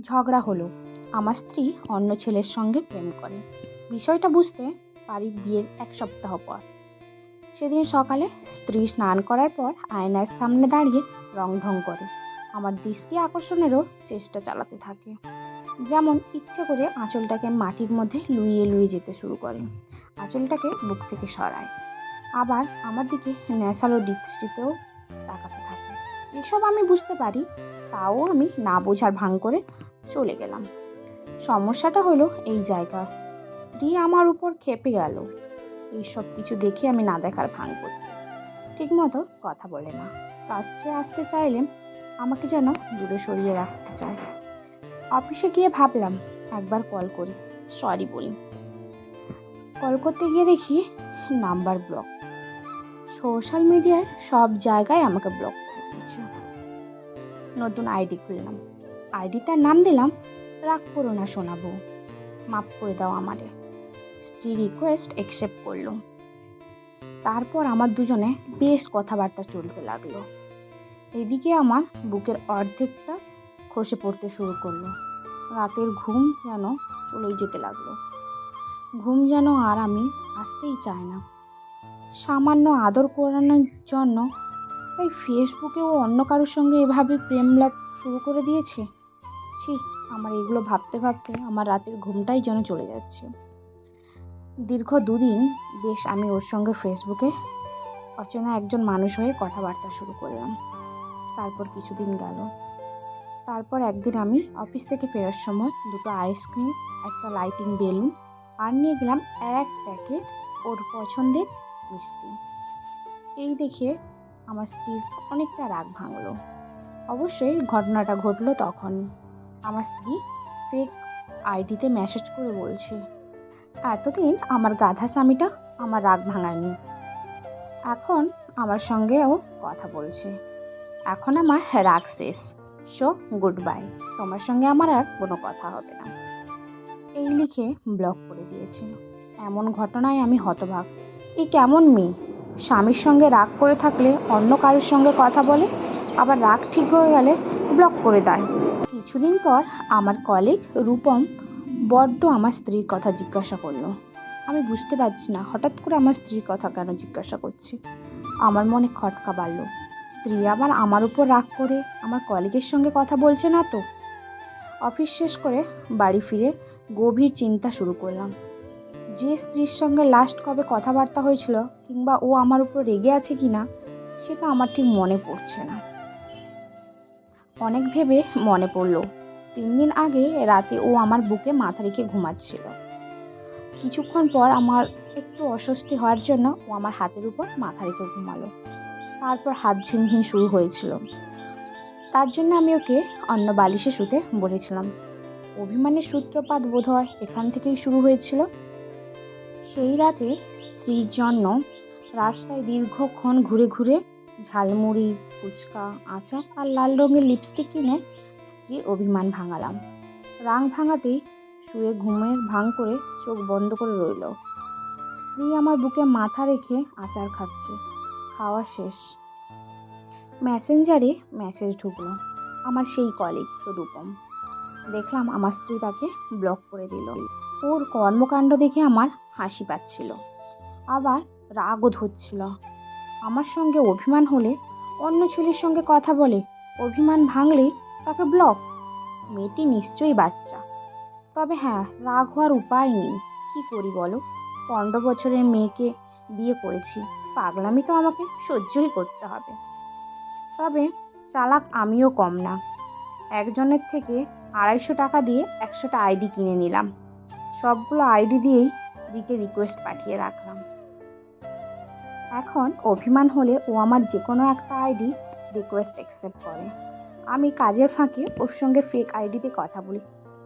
ঝগড়া হলো। আমার স্ত্রী অন্য ছেলের সঙ্গে প্রেম করে। বিষয়টা বুঝতে পারি বিয়ের এক সপ্তাহ পর। সেদিন সকালে স্ত্রী স্নান করার পর আয়নার সামনে দাঁড়িয়ে রং ঢং করে। আমার দৃষ্টি আকর্ষণেরও চেষ্টা চালাতে থাকে। যেমন ইচ্ছে করে আঁচলটাকে মাটির মধ্যে লুইয়ে লুইয়ে যেতে শুরু করে। আঁচলটাকে বুক থেকে সরায়। আবার আমার দিকে ন্যাসালো দৃষ্টিতেও তাকাতে থাকে। এসব আমি বুঝতে পারি, তাও আমি না বোঝার ভাঙ করে চলে গেলাম। সমস্যাটা হলো এই জায়গা। স্ত্রী আমার উপর খেপে গেল। এইসব কিছু দেখে আমি না দেখার ভাঙ করছি ঠিকমতো কথা বলে না। কাছে আসতে চাইলে আমাকে যেন দূরে সরিয়ে রাখতে চায়। অফিসে গিয়ে ভাবলাম, একবার কল করি। সরি বলি। কল করতে গিয়ে দেখি নাম্বার ব্লক। সোশ্যাল মিডিয়ায় সব জায়গায় আমাকে ব্লক করে দিয়েছে নতুন আইডি খুললাম। আইডিটার নাম দিলাম, রাগ করো না শোনাবো মাফ করে দাও আমারে। স্ত্রী রিকোয়েস্ট অ্যাকসেপ্ট করল। তারপর আমার দুজনে বেশ কথাবার্তা চলতে লাগল। এদিকে আমার বুকের অর্ধেকটা খসে পড়তে শুরু করল। রাতের ঘুম যেন চলেই যেতে লাগল। ঘুম যেন আর আমি আসতেই চায় না। সামান্য আদর করানোর জন্য এই ফেসবুকেও অন্য কারোর সঙ্গে এভাবে প্রেম লাভ শুরু করে দিয়েছে? ছি আমার এগুলো ভাবতে ভাবতে আমার রাতের ঘুমটাই যেন চলে যাচ্ছে। দীর্ঘ দুদিন বেশ আমি ওর সঙ্গে ফেসবুকে অচেনা একজন মানুষ হয়ে কথাবার্তা শুরু করলাম। তারপর কিছুদিন গেল। তারপর একদিন আমি অফিস থেকে ফেরার সময় দুটো আইসক্রিম একটা লাইটিং বেলুন আর নিয়ে গেলাম এক প্যাকেট ওর পছন্দের মিষ্টি। এই দেখে আমার স্ত্রীর অনেকটা রাগ ভাঙলো। অবশ্যই ঘটনাটা ঘটলো তখন। আমার স্ত্রী ফেক আইডিতে মেসেজ করে বলছে, এতদিন আমার গাধা স্বামীটা আমার রাগ ভাঙায়নি। এখন আমার সঙ্গেও কথা বলছে। এখন আমার রাগ শেষ। সো গুড বাই তোমার সঙ্গে আমার আর কোনো কথা হবে না। এই লিখে ব্লক করে দিয়েছিল। এমন ঘটনায় আমি হতবাক এই কেমন মেয়ে? স্বামীর সঙ্গে রাগ করে থাকলে অন্য কারোর সঙ্গে কথা বলে, আবার রাগ ঠিক হয়ে গেলে ব্লক করে দেয়। কিছুদিন পর আমার কলিগ রূপম বড্ড আমার স্ত্রীর কথা জিজ্ঞাসা করল। আমি বুঝতে পারছি না, হঠাৎ করে আমার স্ত্রীর কথা কেন জিজ্ঞাসা করছে? আমার মনে খটকা বাড়ল। স্ত্রী আবার আমার উপর রাগ করে আমার কলিগের সঙ্গে কথা বলছে না তো? অফিস শেষ করে বাড়ি ফিরে গভীর চিন্তা শুরু করলাম। যে স্ত্রীর সঙ্গে লাস্ট কবে কথাবার্তা হয়েছিল কিংবা ও আমার উপর রেগে আছে কি না সেটা আমার ঠিক মনে পড়ছে না। অনেক ভেবে মনে পড়ল, তিন দিন আগে রাতে ও আমার বুকে মাথা রেখে ঘুমাচ্ছিল। কিছুক্ষণ পর আমার একটু অস্বস্তি হওয়ার জন্য ও আমার হাতের উপর মাথা রেখে ঘুমালো। তারপর হাত ঝিমঝিম শুরু হয়েছিল। তার জন্য আমি ওকে অন্য বালিশে শুতে বলেছিলাম। অভিমানের সূত্রপাত বোধ হয় এখান থেকেই শুরু হয়েছিল। সেই রাতে স্ত্রীর জন্য রাস্তায় দীর্ঘক্ষণ ঘুরে ঘুরে ঝালমুড়ি, ফুচকা, আচার আর লাল রঙের লিপস্টিক কিনে স্ত্রীর অভিমান ভাঙালাম। রাং ভাঙাতেই শুয়ে ঘুমের ভাঙ করে চোখ বন্ধ করে রইল। স্ত্রী আমার বুকে মাথা রেখে আচার খাচ্ছে। খাওয়া শেষ। মেসেঞ্জারে মেসেজ ঢুকলো। আমার সেই কলিগ রূপম দেখলাম আমার স্ত্রী তাকে ব্লক করে দিল। ওর কর্মকাণ্ড দেখে আমার হাসি পাচ্ছিল। আবার রাগও ধরছিল। আমার সঙ্গে অভিমান হলে অন্য ছেলের সঙ্গে কথা বলে অভিমান ভাঙলে তাকে ব্লক মেয়েটি নিশ্চয়ই বাচ্চা। তবে হ্যাঁ রাগ হওয়ার উপায় নেই। কি করি বলো? পনেরো বছরের মেয়েকে বিয়ে করেছি। পাগলামি তো আমাকে সহ্যই করতে হবে। তবে চালাক আমিও কম না। একজনের থেকে আড়াইশো টাকা দিয়ে একশোটা আইডি কিনে নিলাম। সবগুলো আইডি দিয়েই স্ত্রীকে রিকোয়েস্ট পাঠিয়ে রাখলাম। এখন অভিমান হলে ও আমার যে কোনো একটা আইডি রিকোয়েস্ট অ্যাকসেপ্ট করে। আমি কাজের ফাঁকে ওর সঙ্গে ফেক আইডিতে কথা বলি।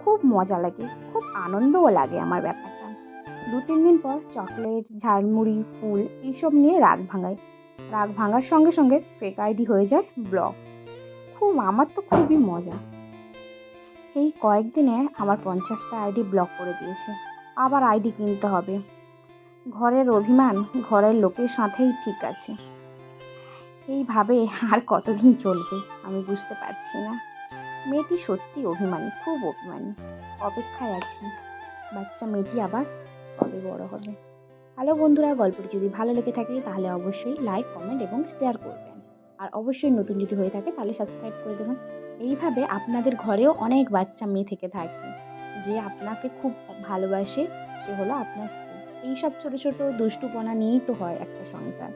খুব মজা লাগে, খুব আনন্দও লাগে আমার ব্যাপারটা। দু, তিন দিন পর চকলেট, ঝালমুড়ি, ফুল এইসব নিয়ে রাগ ভাঙাই। রাগ ভাঙার সঙ্গে সঙ্গে ফেক আইডি হয়ে যায় ব্লক। খুব, আমার তো খুবই মজা। এই কয়েকদিনে আমার পঞ্চাশটা আইডি ব্লক করে দিয়েছে। আবার আইডি কিনতে হবে। ঘরের অভিমান ঘরের লোকের সাথেই ঠিক আছে। এইভাবে আর কতদিন চলবে আমি বুঝতে পারছি না। মেয়েটি সত্যি অভিমানী, খুব অভিমানী। অপেক্ষায় আছি। বাচ্চা মেয়েটি আবার কবে বড় হবে? হ্যালো বন্ধুরা, গল্পটি যদি ভালো লেগে থাকে তাহলে অবশ্যই লাইক, কমেন্ট এবং শেয়ার করবেন। আর অবশ্যই নতুন যদি হয়ে থাকে তাহলে সাবস্ক্রাইব করে দেবেন। এইভাবে আপনাদের ঘরেও অনেক বাচ্চা মেয়ে থেকে থাকে। যে আপনাকে খুব ভালোবাসে সে হলো আপনার স্ত্রী। এইসব ছোট ছোট দুষ্টুপনা নিয়েই তো হয় একটা সংসার।